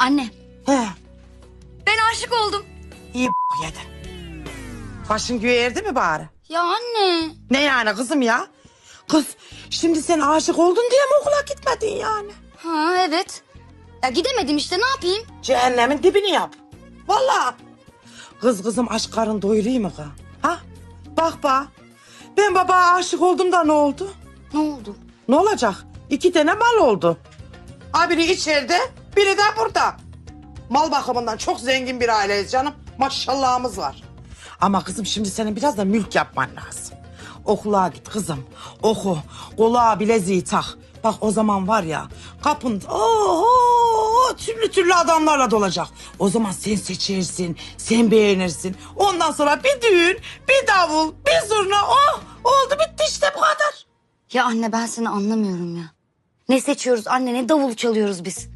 Anne He. ben aşık oldum. İyi b- yedin. Başın göğe erdi mi bari? Ya anne. Ne yani kızım ya? Kız şimdi sen aşık oldun diye mi okula gitmedin yani? Ha evet. Ya gidemedim işte ne yapayım? Cehennemin dibini yap. Vallahi. Kız kızım aşk karın doyurayım mı kız? Ha? Bak bak. Ben baba aşık oldum da ne oldu? Ne oldu? Ne olacak? İki tane mal oldu. Ha biri içeride, biri de burada. Mal bakımından çok zengin bir aileyiz canım. Maşallahımız var. Ama kızım şimdi senin biraz da mülk yapman lazım. Okula git kızım. Oku. Kulağa bileziği tak. Bak o zaman var ya kapın oho, türlü türlü adamlarla dolacak. O zaman sen seçersin, sen beğenirsin. Ondan sonra bir düğün, bir davul, bir zurna. Oh oldu bitti işte bu kadar. Ya anne ben seni anlamıyorum ya. Ne seçiyoruz anne ne davul çalıyoruz biz.